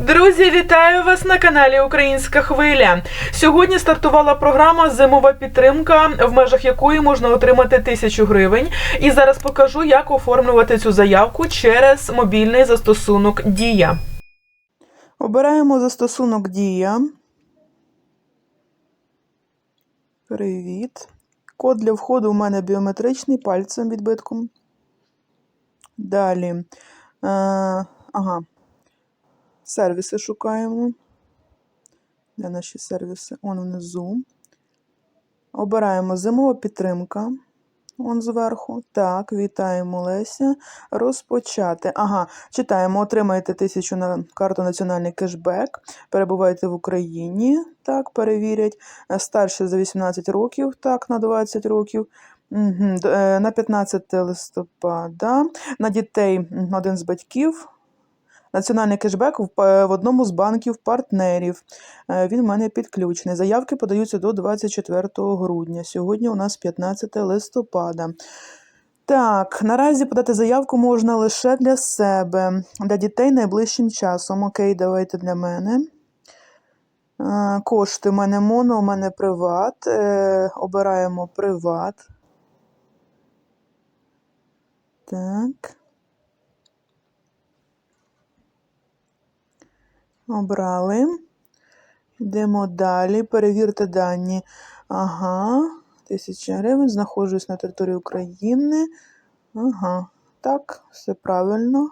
Друзі, вітаю вас на каналі Українська Хвиля. Сьогодні стартувала програма Зимова підтримка, в межах якої можна отримати тисячу гривень. І зараз покажу, як оформлювати цю заявку через мобільний застосунок Дія. Обираємо застосунок Дія. Привіт. Код для входу у мене біометричний пальцем відбитком. Далі. Е, ага. Сервіси шукаємо. Де наші сервіси? Он внизу. Обираємо зимова підтримка. Он зверху. Так, вітаємо Леся. Розпочати. Ага, читаємо. Отримаєте тисячу на карту національний кешбек. Перебуваєте в Україні. Так, перевірять. Старше за 18 років, так, на 20 років. Угу. На 15 листопада. На дітей один з батьків. Національний кешбек в, одному з банків партнерів. Е, Він в мене підключений. Заявки подаються до 24 грудня. Сьогодні у нас 15 листопада. Так, наразі подати заявку можна лише для себе, для дітей найближчим часом. Окей, давайте для мене. Е, Кошти в мене моно, у мене приват. Е, Обираємо приват. Так. Обрали. Йдемо далі. Перевірте дані. Ага, тисяча гривень. Знаходжусь на території України. Ага, так, все правильно.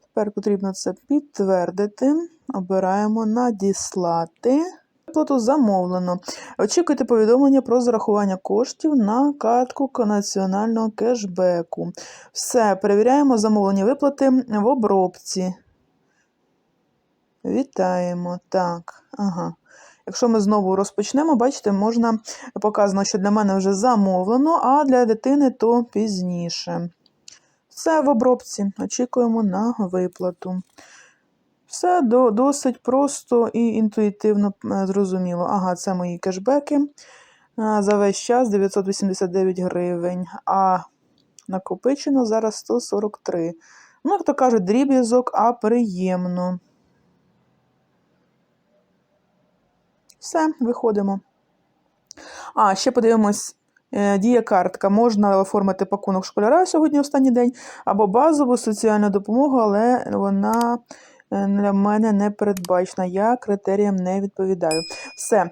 Тепер потрібно це підтвердити. Обираємо надіслати. Виплату замовлено. Очікуйте повідомлення про зарахування коштів на картку національного кешбеку. Все, перевіряємо замовлені виплати в обробці. Вітаємо. Так, ага. Якщо ми знову розпочнемо, бачите, можна показано, що для мене вже замовлено, а для дитини то пізніше. Все в обробці. Очікуємо на виплату. Все до, досить просто і інтуїтивно зрозуміло. Ага, це мої кешбеки. За весь час 989 гривень, а накопичено зараз 143. Ну, як то кажуть, дріб'язок, а приємно. Все, виходимо. А, ще подивимось. е, Діє картка. Можна оформити пакунок школяра сьогодні останній день, або базову соціальну допомогу, але вона е, для мене не передбачена. Я критеріям не відповідаю. Все.